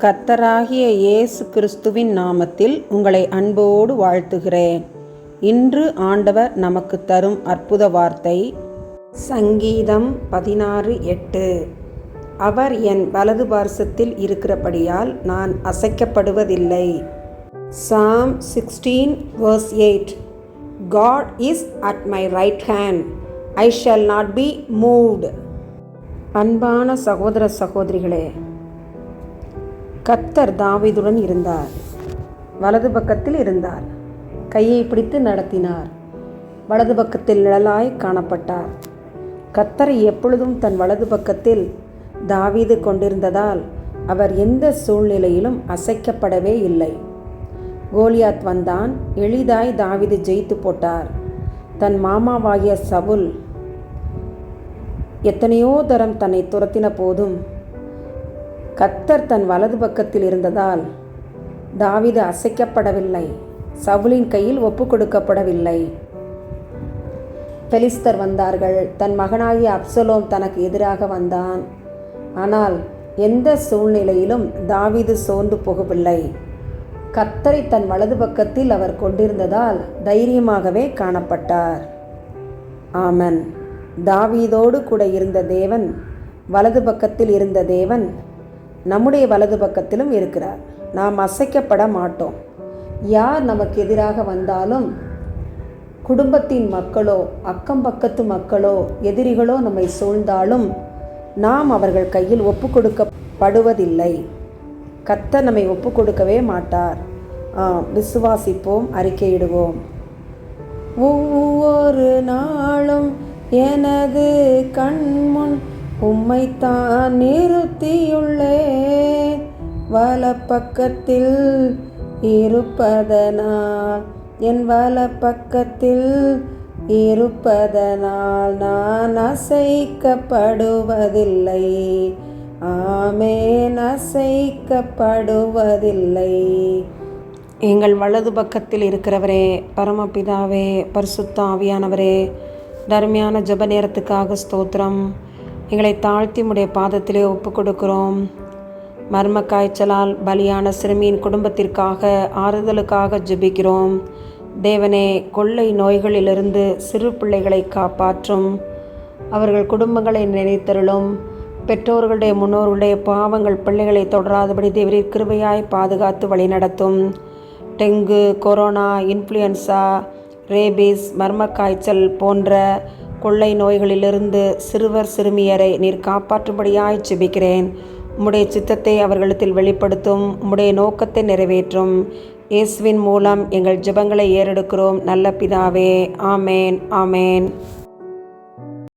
கர்த்தராகிய இயேசு கிறிஸ்துவின் நாமத்தில் உங்களை அன்போடு வாழ்த்துகிறேன். இன்று ஆண்டவர் நமக்கு தரும் அற்புத வார்த்தை சங்கீதம் பதினாறு எட்டு. அவர் என் வலது பார்சத்தில் இருக்கிறபடியால் நான் அசைக்கப்படுவதில்லை. Psalm sixteen verse eight God is at my right hand I shall not be moved அன்பான சகோதர சகோதரிகளே கத்தர் தாவீதுடன் இருந்தார். வலது பக்கத்தில் இருந்தார். கையை பிடித்து நடத்தினார். வலது பக்கத்தில் நிழலாய் காணப்பட்டார். கத்தரை எப்பொழுதும் தன் வலது பக்கத்தில் தாவீது கொண்டிருந்ததால் அவர் எந்த சூழ்நிலையிலும் அசைக்கப்படவே இல்லை. கோலியாத் வந்தான். எளிதாய் தாவிது ஜெயித்து போட்டார். தன் மாமாவாகிய சவுல் எத்தனையோ தரம் தன்னை துரத்தின போதும் கத்தர் தன் வலது பக்கத்தில் இருந்ததால் தாவிது அசைக்கப்படவில்லை. சவுலின் கையில் ஒப்பு கொடுக்கப்படவில்லை பெலிஸ்தர் வந்தார்கள். தன் மகனாகிய அப்சலோம் தனக்கு எதிராக வந்தான். ஆனால் எந்த சூழ்நிலையிலும் தாவீது சோர்ந்து போகவில்லை. கத்தரை தன் வலது பக்கத்தில் அவர் கொண்டிருந்ததால் தைரியமாகவே காணப்பட்டார். ஆமன். தாவீதோடு கூட இருந்த தேவன் வலது பக்கத்தில் இருந்த தேவன் நம்முடைய வலது பக்கத்திலும் இருக்கிறார். நாம் அசைக்கப்பட மாட்டோம். யார் நமக்கு எதிராக வந்தாலும் குடும்பத்தின் மக்களோ அக்கம் பக்கத்து மக்களோ எதிரிகளோ நம்மை சூழ்ந்தாலும் நாம் அவர்கள் கையில் ஒப்பு கொடுக்கப்படுவதில்லை கத்த நம்மை ஒப்பு கொடுக்கவே மாட்டார் விசுவாசிப்போம் அறிக்கையிடுவோம். ஒவ்வொரு நாளும் எனது கண்முன் உம்மைத்தான் நிறுத்தியுள்ளே வலப்பக்கத்தில் இருப்பதனால் என் வலப்பக்கத்தில் இருப்பதனால் நான் அசைக்கப்படுவதில்லை. ஆமே அசைக்கப்படுவதில்லை. எங்கள் வலது பக்கத்தில் இருக்கிறவரே பரமபிதாவே பரிசுத்த ஆவியானவரே தர்மையான ஜப நேரத்துக்காக ஸ்தோத்திரம். எங்களை தாழ்த்தி உடைய பாதத்திலே ஒப்பு கொடுக்கிறோம் மர்ம காய்ச்சலால் பலியான சிறுமியின் குடும்பத்திற்காக ஆறுதலுக்காக ஜெபிக்கிறோம். தேவனே கொள்ளை நோய்களிலிருந்து சிறு பிள்ளைகளை காப்பாற்றும். அவர்கள் குடும்பங்களை நினைத்தருளும். பெற்றோர்களுடைய முன்னோர்களுடைய பாவங்கள் பிள்ளைகளை தொடராதபடி தேவரின் கிருபையாய் பாதுகாத்து வழிநடத்தும். டெங்கு கொரோனா இன்ஃப்ளூயன்சா ரேபிஸ் மர்ம காய்ச்சல் போன்ற கொள்ளை நோய்களிலிருந்து சிறுவர் சிறுமியரை நீர் காப்பாற்றும்படியாய் செபிக்கிறேன் உம்முடைய சித்தத்தை அவர்களிடத்தில் வெளிப்படுத்தும் உம்முடைய நோக்கத்தை நிறைவேற்றும். இயேசுவின் மூலம் எங்கள் ஜெபங்களை ஏறெடுக்கிறோம். நல்ல பிதாவே ஆமேன் ஆமேன்.